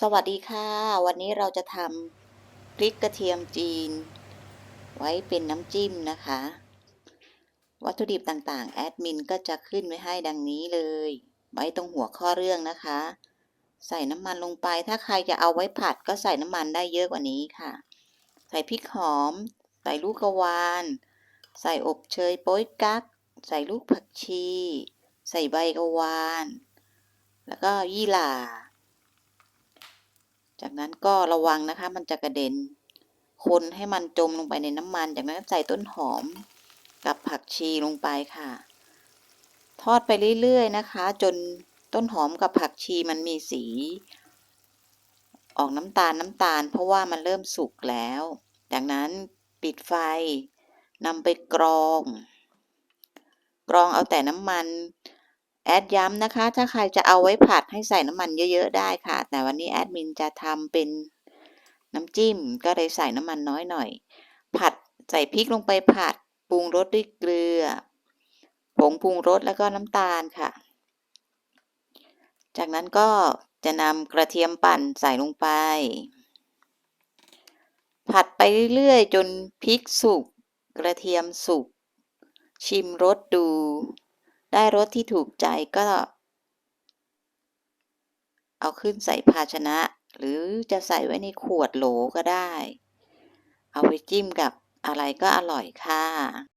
สวัสดีค่ะ วันนี้เราจะทำพริกกระเทียมจีน ไว้เป็นน้ำจิ้มนะคะ วัตถุดิบต่างๆ แอดมินก็จะขึ้นไว้ให้ดังนี้เลย ไว้ตรงหัวข้อเรื่องนะคะ ใส่น้ำมันลงไป ถ้าใครจะเอาไว้ผัดก็ใส่น้ำมันได้เยอะกว่านี้ค่ะ ใส่พริกหอม ใส่ลูกกระวาน ใส่อบเชยโป๊ยกั๊ก ใส่ลูกผักชี ใส่ใบกระวาน แล้วก็ยี่หร่า จากนั้นก็ระวังนะคะ มันจะกระเด็น คนให้มันจมลงไปในน้ำมัน จากนั้นใส่ต้นหอมกับผักชีลงไปค่ะ ทอดไปเรื่อยๆนะคะ จนต้นหอมกับผักชีมันมีสี ออกน้ำตาลน้ำตาล เพราะว่ามันเริ่มสุกแล้ว จากนั้นปิดไฟนำไปกรอง กรองเอาแต่น้ำมัน แอดย้ำนะคะ ถ้าใครจะเอาไว้ผัดให้ใส่น้ำมันเยอะๆได้ค่ะ แต่วันนี้แอดมินจะทำเป็นน้ำจิ้มก็เลยใส่น้ำมันน้อยหน่อย ผัดใส่พริกลงไปผัดปรุงรสด้วยเกลือ ผงปรุงรสแล้วก็น้ำตาลค่ะ จากนั้นก็จะนำกระเทียมปั่นใส่ลงไป ผัดไปเรื่อยๆ จนพริกสุกกระเทียมสุกชิมรสดู ได้รสที่ถูกใจก็ เอาขึ้นใส่ภาชนะ หรือจะใส่ไว้ในขวดโหลก็ได้ เอาไปจิ้มกับอะไรก็อร่อยค่ะ